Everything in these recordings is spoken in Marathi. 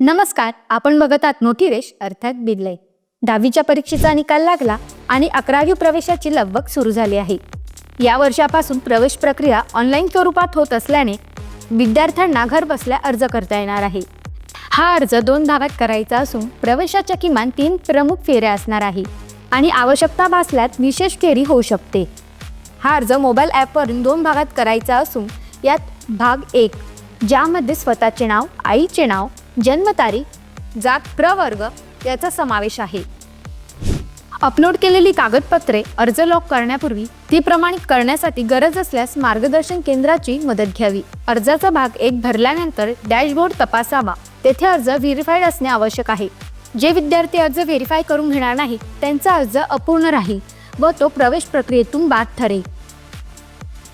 नमस्कार आपण बघत आहात मोठी रेश अर्थात बिदले दहावीच्या परीक्षेचा निकाल लागला आणि अकरावी प्रवेशाची लगबग सुरू झाली आहे. या वर्षापासून प्रवेश प्रक्रिया ऑनलाईन स्वरूपात होत असल्याने विद्यार्थ्यांना घर बसल्या अर्ज करता येणार आहे. हा अर्ज दोन भागात करायचा असून प्रवेशाच्या किमान तीन प्रमुख फेऱ्या असणार आहे आणि आवश्यकता भासल्यात विशेष फेरी होऊ शकते. हा अर्ज मोबाईल ॲपवरून दोन भागात करायचा असून यात भाग एक ज्यामध्ये स्वतःचे नाव आईचे नाव जन्मतारीख जात प्रवर्ग याचा समावेश आहे. अपलोड केलेली कागदपत्रे अर्ज लॉक करण्यापूर्वी ती प्रमाणित करण्यासाठी गरज असल्यास मार्गदर्शन केंद्राची मदत घ्यावी. अर्जाचा भाग एक भरल्यानंतर डॅशबोर्ड तपासावा. तेथे अर्ज व्हेरीफाईड असणे आवश्यक आहे. जे विद्यार्थी अर्ज व्हेरीफाय करून घेणार नाही त्यांचा अर्ज अपूर्ण राहील व तो प्रवेश प्रक्रियेतून बाद ठरेल.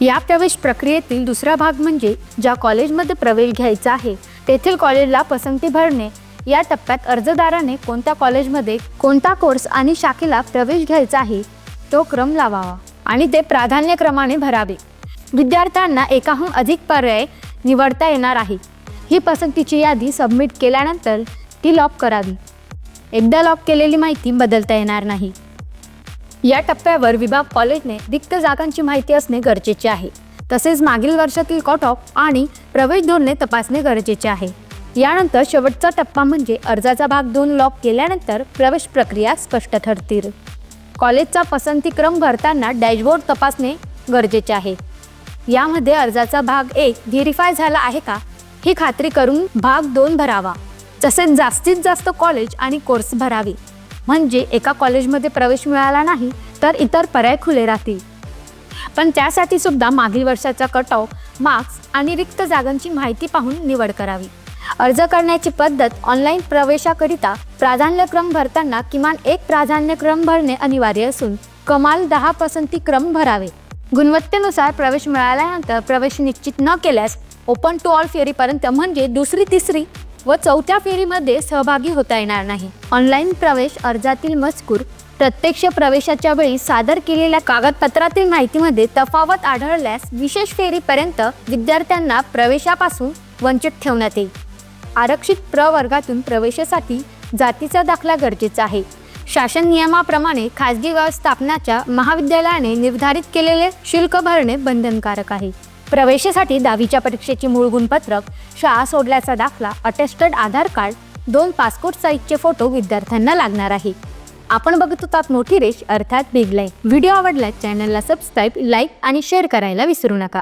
या प्रवेश प्रक्रियेतील दुसरा भाग म्हणजे ज्या कॉलेजमध्ये प्रवेश घ्यायचा आहे तेथील कॉलेजला पसंती भरणे. या टप्प्यात अर्जदाराने कोणत्या कॉलेजमध्ये कोणता कोर्स आणि शाखेला प्रवेश घ्यायचा आहे तो क्रम लावावा आणि ते प्राधान्यक्रमाने भरावे. विद्यार्थ्यांना एकाहून अधिक पर्याय निवडता येणार आहे. ही पसंतीची यादी सबमिट केल्यानंतर ती लॉक करावी. एकदा लॉक केलेली माहिती बदलता येणार नाही. या टप्प्यावर विभाग कॉलेजने रिक्त जागांची माहिती असणे गरजेचे आहे. तसेच मागील वर्षातील कट ऑफ आणि प्रवेश धोरणे तपासणे गरजेचे आहे. यानंतर शेवटचा टप्पा म्हणजे अर्जाचा भाग दोन लॉक केल्यानंतर प्रवेश प्रक्रिया स्पष्ट ठरतील. कॉलेजचा पसंतीक्रम भरताना डॅशबोर्ड तपासणे गरजेचे आहे. यामध्ये अर्जाचा भाग एक व्हेरीफाय झाला आहे का? ही खात्री करून भाग दोन भरावा. तसेच जास्तीत जास्त कॉलेज आणि कोर्स भरावे. म्हणजे एका कॉलेजमध्ये प्रवेश मिळाला नाही तर इतर पर्याय खुले राहतील. पण त्यासाठी सुद्धा मागील वर्षाचा कट ऑफ मार्क्स आणि रिक्त जागांची माहिती पाहून निवड करावी. अर्ज करण्याची पद्धत ऑनलाईन प्रवेशाकरिता प्राधान्यक्रम भरताना किमान एक प्राधान्यक्रम भरणे अनिवार्य असून कमाल दहा पसंती क्रम भरावे. गुणवत्तेनुसार प्रवेश मिळाल्यानंतर प्रवेश निश्चित न केल्यास ओपन टू ऑल फेरीपर्यंत म्हणजे दुसरी तिसरी व चौथ्या फेरीमध्ये सहभागी होता येणार नाही. ऑनलाईन प्रवेश अर्जातील मजकूर प्रत्यक्ष प्रवेशाच्या वेळी सादर केलेल्या कागदपत्रातील माहितीमध्ये तफावत आढळल्यास विशेष फेरीपर्यंत विद्यार्थ्यांना प्रवेशापासून वंचित ठेवण्यात येईल. आरक्षित प्रवर्गातून प्रवेशासाठी जातीचा दाखला गरजेचा आहे. शासन नियमाप्रमाणे खाजगी व्यवस्थापनाच्या महाविद्यालयाने निर्धारित केलेले शुल्क भरणे बंधनकारक आहे. प्रवेशासाठी दहावीच्या परीक्षेची मूळ गुणपत्रक शाळा सोडल्याचा दाखला अटेस्टेड आधार कार्ड दोन पासपोर्ट साईजचे फोटो विद्यार्थ्यांना लागणार आहे. आपण बघत होतात मोठी रेश अर्थात बिग लाईन व्हिडिओ आवडला चॅनलला सबस्क्राईब लाईक आणि शेअर करायला विसरू नका.